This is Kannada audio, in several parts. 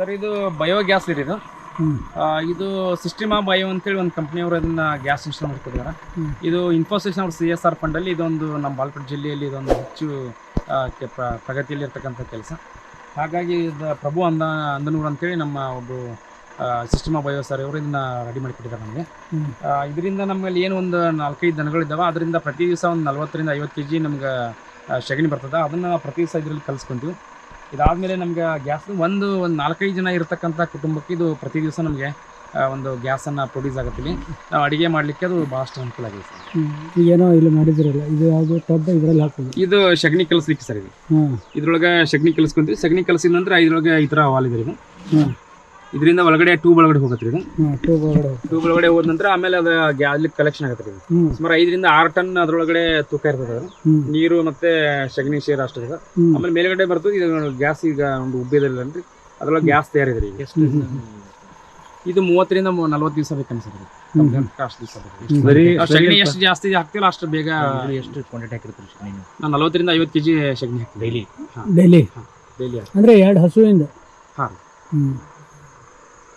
ಸರ್ ಇದು ಬಯೋ ಗ್ಯಾಸ್ ರೀ ಇದು. ಆ, ಇದು ಸಿಸ್ಟಮಾ ಬಯೋ ಅಂತೇಳಿ ಒಂದು ಕಂಪ್ನಿಯವರು ಅದನ್ನ ಗ್ಯಾಸ್ ಇನ್ಸ್ಟಾಲ್ ಮಾಡ್ಕೊಟ್ಟಿದ್ದಾರೆ ಇದು ಇನ್ಫೋಸಿಸ್ ಅವ್ರ ಸಿ ಎಸ್ ಆರ್ ಫಂಡಲ್ಲಿ ಇದೊಂದು ನಮ್ಮ ಬಾಲ್ಕೋಟ್ ಜಿಲ್ಲೆಯಲ್ಲಿ ಇದೊಂದು ಹೆಚ್ಚು ಆ, ಕೆ- ಪ್ರ- ಪ್ರಗತಿಯಲ್ಲಿ ಇರ್ತಕ್ಕಂಥ ಕೆಲಸ. ಹಾಗಾಗಿ ಇದು ಪ್ರಭು ಅಂದ ಅಂದನೂರು ಅಂತೇಳಿ ನಮ್ಮ ಒಬ್ಬರು ಸಿಸ್ಟಮಾ ಬಯೋ ಸರ್ ಅವರು ಇದನ್ನ ರೆಡಿ ಮಾಡಿಕೊಟ್ಟಿದ್ದಾರೆ ನಮಗೆ. ಹ್ಮ್. ಇದರಿಂದ ನಮ್ಮಲ್ಲಿ ಏನು ಒಂದು ನಾಲ್ಕೈದು ದನಗಳಿದ್ದಾವೆ ಅದರಿಂದ ಪ್ರತಿ ದಿವಸ ಒಂದು ನಲ್ವತ್ತರಿಂದ ಐವತ್ತು ಕೆ ಜಿ ನಮ್ಗೆ ಆ, ಸಗಣಿ ಬರ್ತದೆ. ಅದನ್ನು ಪ್ರತಿ ದಿವಸ ಇದರಲ್ಲಿ ಕಲಿಸ್ಕೊಂತೀವಿ. ಇದಾದಮೇಲೆ ನಮ್ಗೆ ಗ್ಯಾಸ್ ಒಂದು ಒಂದು ನಾಲ್ಕೈದು ಜನ ಇರತಕ್ಕಂಥ ಕುಟುಂಬಕ್ಕೆ ಇದು ಪ್ರತಿ ದಿವಸ ನಮಗೆ ಒಂದು ಗ್ಯಾಸನ್ನು ಪ್ರೊಡ್ಯೂಸ್ ಆಗುತ್ತೆ ಇಲ್ಲಿ. ನಾವು ಅಡುಗೆ ಮಾಡಲಿಕ್ಕೆ ಅದು ಭಾಳಷ್ಟು ಅನುಕೂಲ ಆಗಿದೆ ಸರ್. ಏನೋ ಇಲ್ಲಿ ಮಾಡಿದಿರಲ್ಲ ಇದು ಯಾವುದು ಟಬ್ ಇದರಲ್ಲಿ ಹಾಕೋದು? ಇದು ಸಗಣಿ ಕಲಿಸ್ಲಿಕ್ಕೆ ಸರ್ ಇದು. ಇದ್ರೊಳಗೆ ಸಗಣಿ ಕಲಿಸ್ಕೊಂತೀವಿ. ಸಗಣಿ ಕಲಿಸಿದ ನಂತರ ಇದ್ರೊಳಗೆ ಈ ಥರ ವಾಲ್ ಇದೆ ಇದು. ಇದರಿಂದ ಒಳಗಡೆ ಟ್ಯೂಬ್ ಒಳಗಡೆ ಹೋಗುತ್ತೆ ಇದು. ಟೂಬ್ ಒಳಗಡೆ. ಟ್ಯೂಬ್ ಒಳಗಡೆ ಹೋದ ನಂತರ ಆಮೇಲೆ ಅದು ಗ್ಯಾ- ಅಲ್ಲಿ ಕಲೆಕ್ಷನ್ ಆಗುತ್ತೆ ಇದು. ಸುಮಾರು ಐದರಿಂದ ಆರು ಟನ್ ಅದರೊಳಗಡೆ ತೂಕ ಇರ್ತದೆ ಅದು. ನೀರು ಮತ್ತೆ ಸಗಣಿ ಶೇರ್ ಅಷ್ಟು ಇದೆ. ಆಮೇಲೆ ಮೇಲ್ಗಡೆ ಬರ್ತದೆ ಇದು ಗ್ಯಾಸ್ ಈಗ ಒಂದು ಉಬ್ಬಿದಿಲ್ಲ ಅಂದ್ರೆ ಅದ್ರೊಳಗೆ ಗ್ಯಾಸ್ ತಯಾರಿದೆ ಈಗ. ಇದು ಮೂವತ್ತರಿಂದ ನಲ್ವತ್ತು ದಿವಸ ಬೇಕು ಅನ್ಸುತ್ತೆ. ಬರೀ ಸಗಣಿ ಎಷ್ಟು ಜಾಸ್ತಿ ಹಾಕ್ತಿಲ್ಲ ಅಷ್ಟು ಬೇಗ ಎಷ್ಟು ಕ್ವಾಂಟಿಟಿ ಹಾಕಿರ್ತೀರಿ ಸಗಣಿ ನಾವು? ನಲ್ವತ್ತರಿಂದ ಐವತ್ತು ಕೆಜಿ ಸಗಣಿ ಹಾಕ್ತೀವಿ ಡೈಲಿ? ಡೈಲಿ? ಡೈಲಿ ಅಂದ್ರೆ ಎರಡು ಹಸುವಿಂದ? ಹಾಂ. ಹ್ಮ್.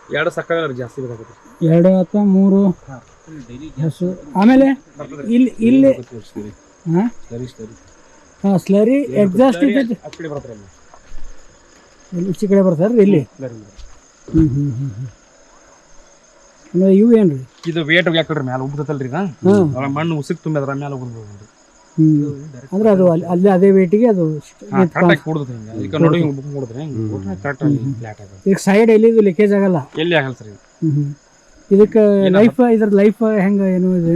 ಎರಡು ಸಕ್ಕರೆ ಜಾಸ್ತಿ ಬೇಕಾಗುತ್ತೆ. ಎರಡು ಅಥವಾ ಮೂರು ಹಸು. ಆಮೇಲೆ ಇಲ್ಲಿ ಇಲ್ಲಿ ಹಾಂ? Slurry exhaust. ಇಲ್ಲಿ ಈಚೆ ಕಡೆ ಬರ್ತಾರೆ ಇಲ್ಲಿ. ಹ್ಮ್ ಹ್ಮ್ ಹ್ಮ್ ಹ್ಮ್. ಆಮೇಲೆ ಏನು ಏನ್ರಿ? ಇದು ವೇಟ್ ಯಾಕಡ್ರಿ ಮ್ಯಾಲ ಹ್ಮ್. ಅದ್ರ ಮಣ್ಣು ಉಸಿಕ್ ತುಂಬಿ ಅದ್ರ ಮ್ಯಾಲ ಉಬ್ಬಿದ್ರಿ ಹ್ಮ್ ಅಂದ್ರೆ ಅದು ಅಲ್ಲಿ ಅಲ್ಲಿ ಅದೇ ವೇಟಿಗೆ ಅದು ಈಗ ಸೈಡ್ ಎಲ್ಲಿದು ಲೀಕೇಜ್ ಆಗಲ್ಲ? ಎಲ್ಲಿ ಆಗಲ್ಲ ಸರ್ ಇದು? ಇದಕ್ಕೆ ಲೈಫ್ ಇದ್ರ ಲೈಫ್ ಹೆಂಗ ಏನು ಇದು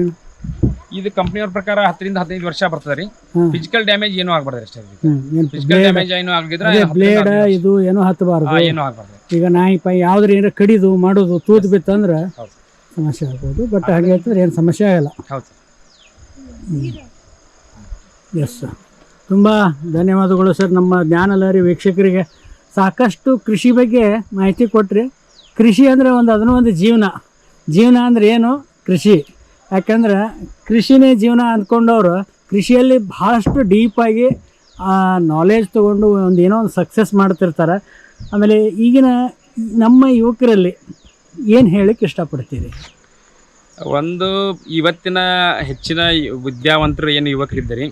ಇದು ಕಂಪ್ನಿಯವ್ರ ಪ್ರಕಾರ ಹತ್ತರಿಂದ ಹದಿನೈದು ವರ್ಷ ಬರ್ತದೆ ರೀ. ಫಿಸಿಕಲ್ ಡ್ಯಾಮೇಜ್ ಏನೂ ಆಗ್ಬಾರ್ದು ಅಷ್ಟೇ ಫಿಸಿಕಲ್ ಡ್ಯಾಮೇಜ್ ಏನು ಆಗಿದ್ರೆ ಬ್ಲೇಡ್ ಇದು ಏನೋ ಹತ್ತಬಾರ್ದು. ಏನೂ ಆಗ್ಬಾರ್ದು. ಈಗ ನಾಯಿ ಪೈ ಯಾವ್ದ್ರ ಏನಾರ ಕಡಿದು ಮಾಡೋದು ತೂತ್ ಬಿತ್ತಂದ್ರೆ ಸಮಸ್ಯೆ ಆಗ್ಬೋದು. ಬಟ್ ಹಾಗೆ ಅಂತಂದ್ರೆ ಏನು ಸಮಸ್ಯೆ ಆಗಲ್ಲ. ಹೌದು. ಎಸ್ ತುಂಬ ಧನ್ಯವಾದಗಳು ಸರ್ ನಮ್ಮ ಜ್ಞಾನಲಹರಿ ವೀಕ್ಷಕರಿಗೆ ಸಾಕಷ್ಟು ಕೃಷಿ ಬಗ್ಗೆ ಮಾಹಿತಿ ಕೊಟ್ಟರೆ ಕೃಷಿ ಅಂದರೆ ಒಂದು ಅದನ್ನು ಒಂದು ಜೀವನ. ಜೀವನ ಅಂದರೆ ಏನು? ಕೃಷಿ. ಯಾಕಂದ್ರೆ ಕೃಷಿನೇ ಜೀವನ ಅಂದ್ಕೊಂಡವರು ಕೃಷಿಯಲ್ಲಿ ಭಾಳಷ್ಟು ಡೀಪಾಗಿ ನಾಲೆಜ್ ತೊಗೊಂಡು ಒಂದು ಏನೋ ಒಂದು ಸಕ್ಸಸ್ ಮಾಡ್ತಿರ್ತಾರೆ. ಆಮೇಲೆ ಈಗಿನ ನಮ್ಮ ಯುವಕರಲ್ಲಿ ಏನು ಹೇಳಕ್ಕೆ ಇಷ್ಟಪಡ್ತೀರಿ? ಒಂದು ಇವತ್ತಿನ ಹೆಚ್ಚಿನ ವಿದ್ಯಾವಂತರು ಏನು ಯುವಕರಿದ್ದಾರೆ.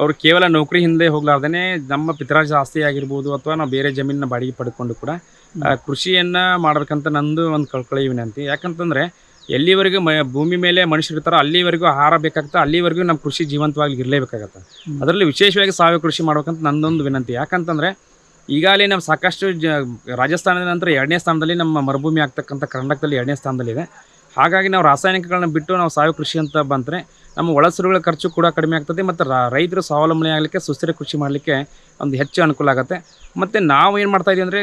ಅವರು ಕೇವಲ ನೌಕರಿ ಹಿಂದೆ ಹೋಗ್ಲಾರ್ದೇ ನಮ್ಮ ಪಿತರಾಜ ಆಸ್ತಿ ಆಗಿರ್ಬೋದು ಅಥವಾ ನಾವು ಬೇರೆ ಜಮೀನ ಬಾಡಿಗೆ ಪಡ್ಕೊಂಡು ಕೂಡ ಕೃಷಿಯನ್ನು ಮಾಡ್ಬೇಕಂತ ನಂದು ಒಂದು ಕಳ್ಕೊಳ್ಳಿ ವಿನಂತಿ. ಯಾಕಂತಂದ್ರೆ ಎಲ್ಲಿವರೆಗೂ ಮ ಭೂಮಿ ಮೇಲೆ ಮನುಷ್ಯರು ಇರ್ತಾರೋ ಅಲ್ಲಿವರೆಗೂ ಆಹಾರ ಬೇಕಾಗ್ತದೆ ಅಲ್ಲಿವರೆಗೂ ನಮ್ಮ ಕೃಷಿ ಜೀವಂತವಾಗಿ ಇರಲೇಬೇಕಾಗತ್ತೆ. ಅದರಲ್ಲಿ ವಿಶೇಷವಾಗಿ ಸಾವಯವ ಕೃಷಿ ಮಾಡ್ಬೇಕಂತ ನಂದೊಂದು ವಿನಂತಿ. ಯಾಕಂತಂದ್ರೆ ಈಗಾಗಲೇ ನಾವು ಸಾಕಷ್ಟು ಜ ರಾಜಸ್ಥಾನದ ನಂತರ ಎರಡನೇ ಸ್ಥಾನದಲ್ಲಿ ನಮ್ಮ ಮರುಭೂಮಿ ಆಗ್ತಕ್ಕಂಥ ಕರ್ನಾಟಕದಲ್ಲಿ ಎರಡನೇ ಸ್ಥಾನದಲ್ಲಿದೆ. ಹಾಗಾಗಿ ನಾವು ರಾಸಾಯನಿಕಗಳನ್ನ ಬಿಟ್ಟು ನಾವು ಸಾವಯವ ಕೃಷಿ ಅಂತ ಬಂದರೆ ನಮ್ಮ ಒಳಸರುಗಳ ಖರ್ಚು ಕೂಡ ಕಡಿಮೆ ಆಗ್ತದೆ ಮತ್ತು ರೈತರು ಸ್ವಾವಲಂಬನೆ ಆಗಲಿಕ್ಕೆ ಸುಸ್ಥಿರ ಕೃಷಿ ಮಾಡಲಿಕ್ಕೆ ಒಂದು ಹೆಚ್ಚು ಅನುಕೂಲ ಆಗುತ್ತೆ. ಮತ್ತು ನಾವು ಏನು ಮಾಡ್ತಾ ಇದೀವಿ ಅಂದರೆ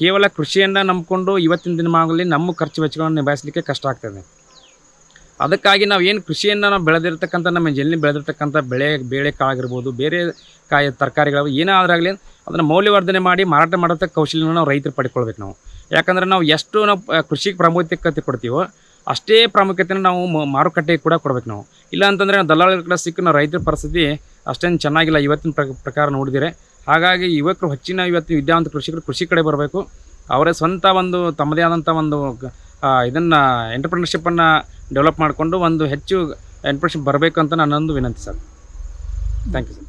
ಕೇವಲ ಕೃಷಿಯನ್ನು ನಂಬಿಕೊಂಡು ಇವತ್ತಿನ ದಿನಮಾನಗಳಲ್ಲಿ ನಮ್ಮ ಖರ್ಚು ವೆಚ್ಚಗಳನ್ನು ನಿಭಾಯಿಸಲಿಕ್ಕೆ ಕಷ್ಟ ಆಗ್ತದೆ. ಅದಕ್ಕಾಗಿ ನಾವು ಏನು ಕೃಷಿಯನ್ನು ನಾವು ಬೆಳೆದಿರ್ತಕ್ಕಂಥ ನಮ್ಮ ಜಲ್ಲಿ ಬೆಳೆದಿರ್ತಕ್ಕಂಥ ಬೆಳೆ, ಬೇಳೆ ಕಾಳಾಗಿರ್ಬೋದು ಬೇರೆ ಕಾಯಿ ತರಕಾರಿಗಳು ಏನಾದ್ರಾಗಲಿ ಅದನ್ನು ಮೌಲ್ಯವರ್ಧನೆ ಮಾಡಿ ಮಾರಾಟ ಮಾಡೋದಕ್ಕೆ ಕೌಶಲ್ಯನ ನಾವು ರೈತರು ಪಡ್ಕೊಳ್ಬೇಕು ನಾವು. ಯಾಕಂದ್ರೆ ನಾವು ಎಷ್ಟು ನಾವು ಕೃಷಿಗೆ ಪ್ರಾಮುಖ್ಯತೆ ಕೊಡ್ತೀವೋ ಅಷ್ಟೇ ಪ್ರಾಮುಖ್ಯತೆನ ನಾವು ಮಾರುಕಟ್ಟೆಗೆ ಕೂಡ ಕೊಡ್ಬೇಕು ನಾವು. ಇಲ್ಲ ಅಂತಂದರೆ ದಲ್ಲಾಳಿಗಳ ಕಡೆ ಸಿಕ್ಕ ರೈತರ ಪರಿಸ್ಥಿತಿ ಅಷ್ಟೇನು ಚೆನ್ನಾಗಿಲ್ಲ. ಇವತ್ತಿನ ಪ್ರಕಾರ ನೋಡಿದರೆ. ಹಾಗಾಗಿ ಯುವಕರು ಹೆಚ್ಚಿನ ಇವತ್ತಿನ ವಿದ್ಯಾವಂತ ಕೃಷಿಕರು ಕೃಷಿ ಕಡೆ ಬರಬೇಕು. ಅವರೇ ಸ್ವಂತ ಒಂದು ತಮ್ಮದೇ ಆದಂಥ ಒಂದು ಇದನ್ನು ಎಂಟರ್ಪ್ರಿನರ್ಶಿಪ್ಪನ್ನು ಡೆವಲಪ್ ಮಾಡಿಕೊಂಡು ಒಂದು ಹೆಚ್ಚು ಎಂಟರ್ಪ್ರಿನರ್ಶಿಪ್ ಬರಬೇಕು ಅಂತ ನನ್ನೊಂದು ವಿನಂತಿ ಸರ್. Thank you sir